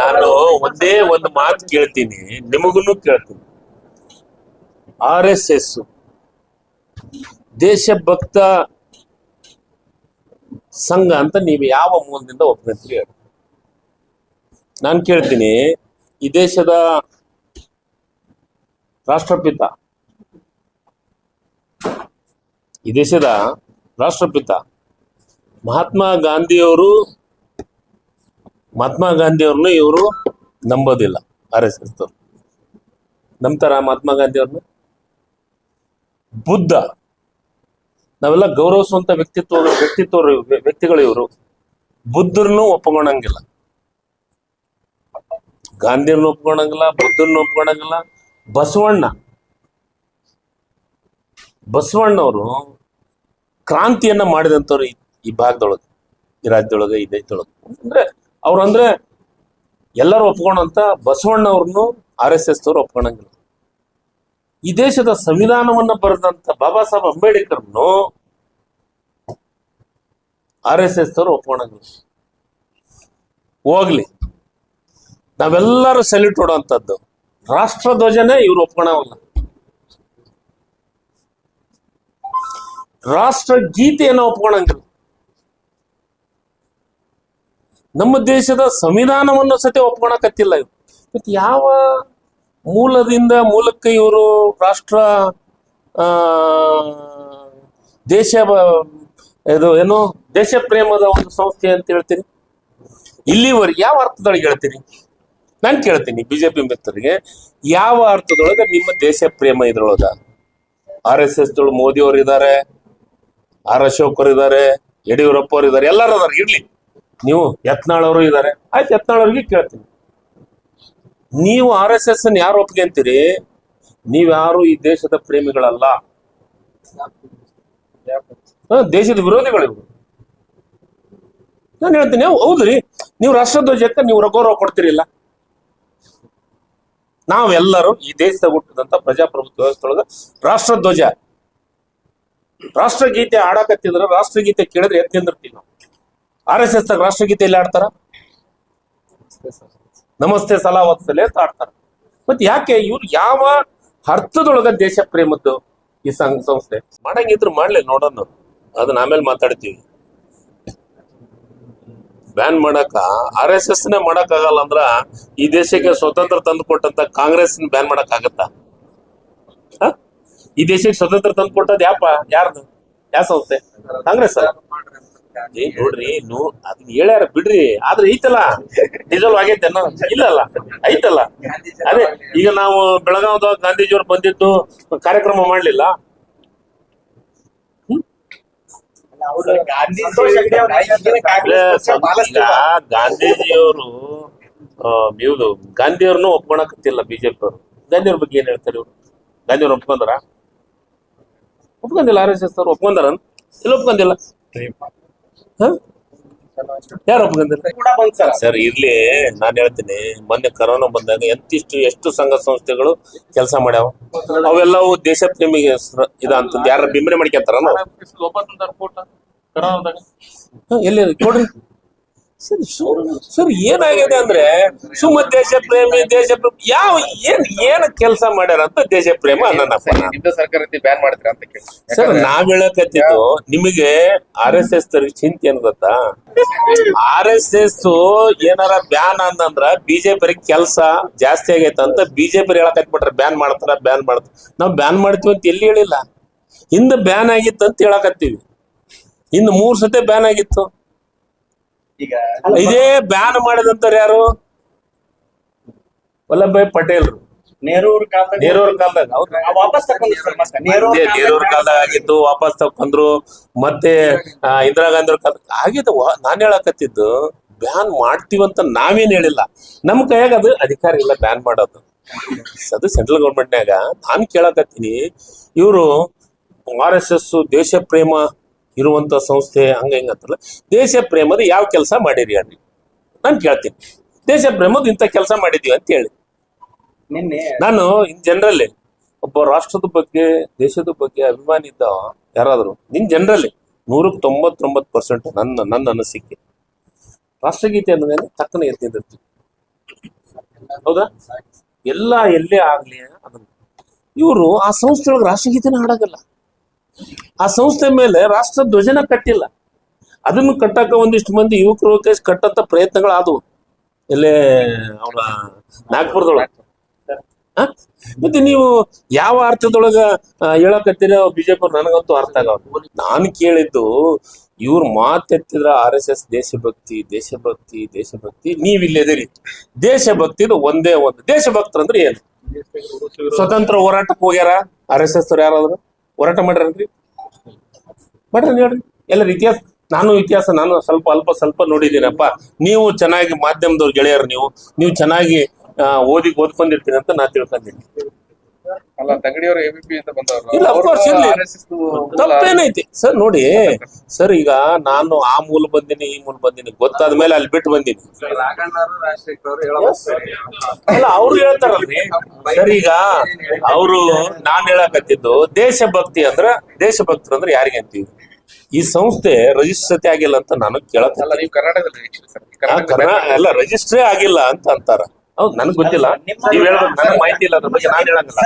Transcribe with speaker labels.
Speaker 1: ನಾನು ಒಂದೇ ಒಂದು ಮಾತು ಕೇಳ್ತೀನಿ ನಿಮಗೂ ಕೇಳ್ತೀನಿ. ಆರ್ ಎಸ್ ಎಸ್ ದೇಶಭಕ್ತ ಸಂಘ ಅಂತ ನೀವು ಯಾವ ಮೂಲದಿಂದ ಒಪ್ಕೊಂತೀರಿ ಹೇಳಿ. ನಾನು ಕೇಳ್ತೀನಿ, ಈ ದೇಶದ ರಾಷ್ಟ್ರಪಿತ, ಈ ದೇಶದ ರಾಷ್ಟ್ರಪಿತ ಮಹಾತ್ಮ ಗಾಂಧಿಯವರು ಮಹಾತ್ಮ ಗಾಂಧಿಯವ್ರನ್ನ ಇವರು ನಂಬೋದಿಲ್ಲ ಆರ್ ಎಸ್ ಎಸ್ ನಂಬ್ತಾರ ಮಹಾತ್ಮ ಗಾಂಧಿಯವ್ರನ್ನ ಬುದ್ಧ. ನಾವೆಲ್ಲ ಗೌರವಿಸುವಂತ ವ್ಯಕ್ತಿತ್ವ ವ್ಯಕ್ತಿತ್ವ ವ್ಯಕ್ತಿಗಳು ಇವರು. ಬುದ್ಧರನ್ನು ಒಪ್ಕೊಳಂಗಿಲ್ಲ ಗಾಂಧಿಯನ್ನು ಒಪ್ಕೊಂಡಂಗಿಲ್ಲ ಬುದ್ಧರನ್ನು ಒಪ್ಕೊಂಡಂಗಿಲ್ಲ ಬಸವಣ್ಣ. ಬಸವಣ್ಣವರು ಕ್ರಾಂತಿಯನ್ನ ಮಾಡಿದಂಥವ್ರು ಈ ಭಾಗದೊಳಗೆ, ಈ ರಾಜ್ಯದೊಳಗೆ, ಈ ದೇಶದೊಳಗೆ. ಅಂದ್ರೆ ಅವ್ರು ಅಂದ್ರೆ ಎಲ್ಲರೂ ಒಪ್ಕೊಂಡಂತ ಬಸವಣ್ಣವ್ರನ್ನು ಆರ್ ಎಸ್ ಎಸ್ ದವ್ರು ಒಪ್ಕೊಂಡಂಗಿಲ್ಲ. ಈ ದೇಶದ ಸಂವಿಧಾನವನ್ನ ಬರೆದಂತ ಬಾಬಾ ಸಾಹೇಬ್ ಅಂಬೇಡ್ಕರ್ನು ಆರ್ ಎಸ್ ಎಸ್ ದವ್ರು ಒಪ್ಕೊಂಡಂಗಿಲ್ಲ. ಹೋಗ್ಲಿ. ನಾವೆಲ್ಲರೂ ಸೆಲ್ಯೂಟ್ ಹೊಡೋಂಥದ್ದು ರಾಷ್ಟ್ರಧ್ವಜನೇ ಇವ್ರು ಒಪ್ಕೊಳವಲ್ಲ ರಾಷ್ಟ್ರ ಗೀತೆಯನ್ನು ಒಪ್ಕೊಳಂಗಿಲ್ಲ ನಮ್ಮ ದೇಶದ ಸಂವಿಧಾನವನ್ನು ಸತೆ ಒಪ್ಕೊಳಕತ್ತಿಲ್ಲ ಇವ್ರು ಮತ್ತೆ ಯಾವ ಮೂಲದಿಂದ ಮೂಲಕ್ಕೆ ಇವರು ರಾಷ್ಟ್ರ, ಆ, ದೇಶ ಇದು ಏನು, ದೇಶ ಪ್ರೇಮದ ಒಂದು ಸಂಸ್ಥೆ ಅಂತ ಹೇಳ್ತೀರಿ? ಇಲ್ಲಿವರೆಗೆ ಯಾವ ಅರ್ಥದೊಳಗೆ ಹೇಳ್ತೀರಿ? ನಾನು ಕೇಳ್ತೀನಿ ಬಿಜೆಪಿ ಮಿತ್ರರಿಗೆ. ಯಾವ ಅರ್ಥದೊಳಗೆ ನಿಮ್ಮ ದೇಶ ಪ್ರೇಮ ಇದ್ರೊಳಗ? ಆರ್ ಎಸ್ ಎಸ್ ಮೋದಿ ಅವರು ಇದ್ದಾರೆ ಆರ್ ಅಶೋಕ್ ಅವರು ಇದ್ದಾರೆ ಯಡಿಯೂರಪ್ಪ ಅವರು ಇದ್ದಾರೆ ಎಲ್ಲರೂ ಅದಾರ ಇರ್ಲಿ. ನೀವು ಯತ್ನಾಳವರು ಇದ್ದಾರೆ. ಆಯ್ತು ಯತ್ನಾಳವ್ರಿಗೆ ಕೇಳ್ತೀನಿ. ನೀವು ಆರ್ ಎಸ್ ಎಸ್ ಅನ್ನು ಯಾರು ಒಪ್ಕೊಂತೀರಿ ನೀವ್ಯಾರು ಈ ದೇಶದ ಪ್ರೇಮಿಗಳಲ್ಲ? ದೇಶದ ವಿರೋಧಿಗಳು ಇವರು. ನಾನು ಹೇಳ್ತೀನಿ ಹೌದ್ರಿ, ನೀವು ರಾಷ್ಟ್ರಧ್ವಜಕ್ಕೆ ನೀವು ಗೌರವ ಕೊಡ್ತಿರಿಲ್ಲ. ನಾವೆಲ್ಲರೂ ಈ ದೇಶದ ಹುಟ್ಟಿದಂತ ಪ್ರಜಾಪ್ರಭುತ್ವ ವ್ಯವಸ್ಥೆ ಒಳಗ ರಾಷ್ಟ್ರಧ್ವಜ. ರಾಷ್ಟ್ರಗೀತೆ ಆಡಕತ್ತಿದ್ರೆ ರಾಷ್ಟ್ರಗೀತೆ ಕೇಳಿದ್ರೆ ಎತ್ ನಿಂದಿರ್ತೀವಿ ನಾವು ಆರ್ ಎಸ್ ಎಸ್ ರಾಷ್ಟ್ರಗೀತೆ ಎಲ್ಲಿ ಆಡ್ತಾರ? ನಮಸ್ತೆ ಸಲಾವತ್ಸಲೆ ಅಂತ ಆಡ್ತಾರ. ಮತ್ ಯಾಕೆ ಇವ್ರು ಯಾವ ಅರ್ಥದೊಳಗ ದೇಶ ಪ್ರೇಮದ್ದು ಈ ಸಂಘ ಸಂಸ್ಥೆ? ಮಾಡಂಗಿದ್ರು ಮಾಡ್ಲಿ ನೋಡೋಣ. ಅದನ್ನ ಆಮೇಲೆ ಮಾತಾಡ್ತೀವಿ. ಬ್ಯಾನ್ ಮಾಡಕ, ಆರ್ ಎಸ್ ಎಸ್ ನೇ ಮಾಡಕ್ ಆಗಲ್ಲ ಅಂದ್ರ ಈ ದೇಶಕ್ಕೆ ಸ್ವತಂತ್ರ ತಂದು ಕೊಟ್ಟಂತ ಕಾಂಗ್ರೆಸ್ ಬ್ಯಾನ್ ಮಾಡಕ್ ಆಗತ್ತಾ? ಈ ದೇಶಕ್ಕೆ ಸ್ವತಂತ್ರ ತಂದು ಕೊಟ್ಟದ್ ಯಾಪ? ಯಾರ್ದು? ಯಾವ ಸಂಸ್ಥೆ? ಕಾಂಗ್ರೆಸ್ ಏ ನೋಡ್ರಿ ನೋ ಅದನ್ನ ಹೇಳ್ಯಾರ ಬಿಡ್ರಿ. ಆದ್ರೆ ಐತಲ್ಲ? ನಿಜಲ್ ಆಗೈತೆ ಇಲ್ಲಲ್ಲ ಐತಲ್ಲ. ಅದೇ ಈಗ ನಾವು ಬೆಳಗಾವದಾಗ ಗಾಂಧೀಜಿಯವ್ರು ಬಂದಿದ್ದು ಕಾರ್ಯಕ್ರಮ ಮಾಡ್ಲಿಲ್ಲ. ಗಾಂಧೀಜಿಯವರು ಇವ್ದು ಗಾಂಧಿಯವ್ರನ್ನು ಒಪ್ಕೊಳಕತ್ತಿಲ್ಲ ಬಿಜೆಪಿ ಅವರು ಗಾಂಧಿಯವ್ರ ಬಗ್ಗೆ ಏನ್ ಹೇಳ್ತಾರೆ ಇವ್ರು? ಗಾಂಧಿಯವ್ರು ಒಪ್ಕೊಂಡಾರ? ಒಪ್ಕೊಂಡಿಲ್ಲ ಆರ್ ಎಸ್ ಎಸ್ ಅವ್ರು ಒಪ್ಕೊಂಡಾರ ಇಲ್ಲ ಒಪ್ಕೊಂಡಿಲ್ಲ? ಯಾರು ಸರ್. ಇರ್ಲಿ ನಾನು ಹೇಳ್ತೀನಿ. ಮೊನ್ನೆ ಕರೋನಾ ಬಂದಾಗ ಎಂತಿಷ್ಟು ಎಷ್ಟು ಸಂಘ ಸಂಸ್ಥೆಗಳು ಕೆಲಸ ಮಾಡ್ಯಾವ? ಅವೆಲ್ಲವೂ ದೇಶ ಪ್ರೇಮಿಗೆ ಯಾರು ಇದ ಅಂತಂದ್ ಯಾರ ಬಿಂಬನೆ ಮಾಡ್ಕೊಂತಾರ ಎಲ್ಲಿ ಕೊಡ್ರಿ. ಸರ್ ಸರ್ ಏನಾಗಿದೆ ಅಂದ್ರೆ ಸುಮ್ಮ ದೇಶ ಪ್ರೇಮಿ ದೇಶ ಪ್ರೇಮಿ ಯಾವ ಏನ್ ಏನ್ ಕೆಲಸ ಮಾಡ್ಯಾರ ಅಂತ ದೇಶ ಪ್ರೇಮ ಅನ್ನಪ್ಪ ನಾನು.
Speaker 2: ನಿಮ್ದು ಸರ್ಕಾರ ಬ್ಯಾನ್ ಮಾಡ್ತೀರಾ ಅಂತ ಕೇಳಿ
Speaker 1: ಸರ್ ನಾವ್ ಹೇಳಕತ್ತಿದ್ದು ನಿಮಗೆ ಆರ್ ಎಸ್ ಎಸ್ ಚಿಂತೆ ಏನ್ ಗೊತ್ತಾ? ಆರ್ ಎಸ್ ಎಸ್ ಏನಾರ ಬ್ಯಾನ್ ಅಂತಂದ್ರ ಬಿಜೆಪಿ ಕೆಲಸ ಜಾಸ್ತಿ ಆಗೈತೆ ಅಂತ ಬಿಜೆಪಿ ಹೇಳಕತ್ಬಿಟ್ರೆ ಬ್ಯಾನ್ ಮಾಡ್ತಾರ ಬ್ಯಾನ್ ಮಾಡ್ತಾರ. ನಾವ್ ಬ್ಯಾನ್ ಮಾಡ್ತೀವಿ ಅಂತ ಎಲ್ಲಿ ಹೇಳಿಲ್ಲ. ಹಿಂದೆ ಬ್ಯಾನ್ ಆಗಿತ್ತು ಅಂತ ಹೇಳಕತ್ತೀವಿ ಇನ್ನು ಮೂರ್ ಸತಿ ಬ್ಯಾನ್ ಆಗಿತ್ತು. ಇದೇ ಬ್ಯಾನ್ ಮಾಡಿದಂತವ್ರು ಯಾರು? ವಲ್ಲಭಾಯ್ ಪಟೇಲ್ರು.
Speaker 2: ನೆಹರೂರ್ ಕಾಲದಾಗ ವಾಪಸ್
Speaker 1: ಆಗಿತ್ತು ವಾಪಸ್ ತಕೊಂಡ್ರು ಮತ್ತೆ ಇಂದಿರಾ ಗಾಂಧಿ ಅವ್ರ ಕಾಲ ಆಗಿದ್ದು ನಾನ್ ಹೇಳಕತ್ತಿದ್ದು ಬ್ಯಾನ್ ಮಾಡ್ತೀವಂತ ನಾವೇನ್ ಹೇಳಿಲ್ಲ. ನಮ್ ಕೈಯಾಗ ಅದು ಅಧಿಕಾರ ಇಲ್ಲ ಬ್ಯಾನ್ ಮಾಡೋದು. ಅದು ಸೆಂಟ್ರಲ್ ಗೌರ್ಮೆಂಟ್ನಾಗ ನಾನ್ ಕೇಳಕತ್ತೀನಿ ಇವರು ಆರ್ ಎಸ್ ಎಸ್ ದೇಶ ಪ್ರೇಮ ಇರುವಂತ ಸಂಸ್ಥೆ ಹಂಗ ಹಿಂಗ ಅಂತಲ್ಲ ದೇಶ ಪ್ರೇಮದ ಯಾವ ಕೆಲಸ ಮಾಡಿರಿ ಅಲ್ಲಿ ನಾನು ಕೇಳ್ತೀನಿ. ದೇಶ ಪ್ರೇಮದ ಇಂಥ ಕೆಲಸ ಮಾಡಿದೀವಿ ಅಂತ ಹೇಳಿ.
Speaker 2: ನಿನ್ನೆ
Speaker 1: ನಾನು ಇನ್ ಜನರಲ್ಲಿ ಒಬ್ಬ ರಾಷ್ಟ್ರದ ಬಗ್ಗೆ ದೇಶದ ಬಗ್ಗೆ ಅಭಿಮಾನಿ ಇದ್ದ ಯಾರಾದ್ರು ನಿನ್ ಜನರಲ್ಲಿ ನೂರಕ್ಕೆ ತೊಂಬತ್ತೊಂಬತ್ತು ಪರ್ಸೆಂಟ್ ನನ್ನ ನನ್ನ ಅನಿಸಿಕೆ. ರಾಷ್ಟ್ರಗೀತೆ ಅನ್ನೋದೇನು ತಕ್ಕನೆ ಎತ್ತಿರ್ತೀವಿ ಹೌದಾ? ಎಲ್ಲ ಎಲ್ಲೇ ಆಗ್ಲಿ ಅದನ್ನ ಇವರು ಆ ಸಂಸ್ಥೆಯೊಳಗೆ ರಾಷ್ಟ್ರಗೀತೆನ ಹಾಡಾಗಲ್ಲ. ಆ ಸಂಸ್ಥೆ ಮೇಲೆ ರಾಷ್ಟ್ರ ಧ್ವಜನ ಕಟ್ಟಿಲ್ಲ. ಅದನ್ನು ಕಟ್ಟಕ ಒಂದಿಷ್ಟು ಮಂದಿ ಯುವಕರು ಕೇಸ್ ಕಟ್ಟಂತ ಪ್ರಯತ್ನಗಳಾದವು. ಇಲ್ಲೇ ಅವರ ನಾಗ್ಪುರದೊಳಗೆ? ಮತ್ತೆ ನೀವು ಯಾವ ಅರ್ಥದೊಳಗ ಹೇಳಕತ್ತೀರ ಬಿಜೆಪಿ ನನಗಂತೂ ಅರ್ಥ ಆಗಲ್ಲ. ನಾನು ಕೇಳಿದ್ದು ಇವ್ರ ಮಾತೆತ್ತಿದ್ರ ಆರ್ ಎಸ್ ಎಸ್ ದೇಶಭಕ್ತಿ ದೇಶಭಕ್ತಿ ದೇಶಭಕ್ತಿ ನೀವಿಲ್ಲದಿರಿ ದೇಶಭಕ್ತಿ ಒಂದೇ ಒಂದು. ದೇಶಭಕ್ತರಂದ್ರೆ ಏನು? ಸ್ವತಂತ್ರ ಹೋರಾಟಕ್ಕೆ ಹೋಗ್ಯಾರ? ಆರ್ ಎಸ್ ಎಸ್ ಯಾರಾದ್ರು? ಹೋರಾಟ ಮಾಡ್ಯಾರನ್ರಿ? ಮಾಡ್ರಿ ನೋಡ್ರಿ ಎಲ್ಲರ ಇತಿಹಾಸ, ನಾನು ಇತಿಹಾಸ, ನಾನು ಸ್ವಲ್ಪ ಅಲ್ಪ ಸ್ವಲ್ಪ ನೋಡಿದ್ದೀನಪ್ಪ. ನೀವು ಚೆನ್ನಾಗಿ ಮಾಧ್ಯಮದವ್ರ ಗೆಳೆಯರು ನೀವು. ನೀವು ಚೆನ್ನಾಗಿ ಓದಿ ಓದ್ಕೊಂಡಿರ್ತೀನಿ ಅಂತ ನಾ ತಿಳ್ಕೊಂಡಿದ್ದೀನಿ.
Speaker 3: ಅಲ್ಲ ತಂಗಡಿಯವರು ಎಬಿಪಿ ಅಂತ ಬಂದವರು
Speaker 1: ಇಲ್ಲ, of course, ಇರ್ಲಿ. ತಪ್ಪೇನೈತಿ. ಸರ್ ನೋಡಿ ಸರ್ ಈಗ ನಾನು ಆ ಮೂಲ ಬಂದಿನಿ ಈ ಮೂಲ ಬಂದಿನಿ ಗೊತ್ತಾದ ಮೇಲೆ ಅಲ್ಲಿ ಬಿಟ್ಟು ಬಂದಿನಿ.
Speaker 3: ರಾಘಣ್ಣವರು ರಾಜಶೇಖರ್ ಅವರು ಹೇಳಬಹುದು
Speaker 1: ಅಲ್ಲ ಅವ್ರು ಹೇಳ್ತಾರಲ್ರಿ ಸರ್ ಈಗ ಅವರು ನಾನ್ ಹೇಳಕತ್ತಿದ್ದು ದೇಶಭಕ್ತಿ ಅಂದ್ರ ದೇಶಭಕ್ತರು ಅಂದ್ರೆ ಯಾರಿಗೆ ಅಂತೀವಿ ಈ ಸಂಸ್ಥೆ ರಿಜಿಸ್ಟ್ರತೆ ಆಗಿಲ್ಲ ಅಂತ ನಾನು ಕೇಳಕ್
Speaker 3: ಅಲ್ಲ ನೀವು ಕರ್ನಾಟಕದಲ್ಲಿ actually sir. ಈ ಕರ್ನಾಟಕದಲ್ಲಿ
Speaker 1: ಎಲ್ಲ ರಿಜಿಸ್ಟ್ರೇ ಆಗಿಲ್ಲ ಅಂತ ಅಂತಾರ. ಹೌದು ನನಗೆ ಗೊತ್ತಿಲ್ಲ. ನೀವು ಹೇಳೋದು ನನಗೆ ಮಾಹಿತಿ ಇಲ್ಲ ಅದ್ರ ಬಗ್ಗೆ ನಾನು ಹೇಳಂಗಿಲ್ಲ.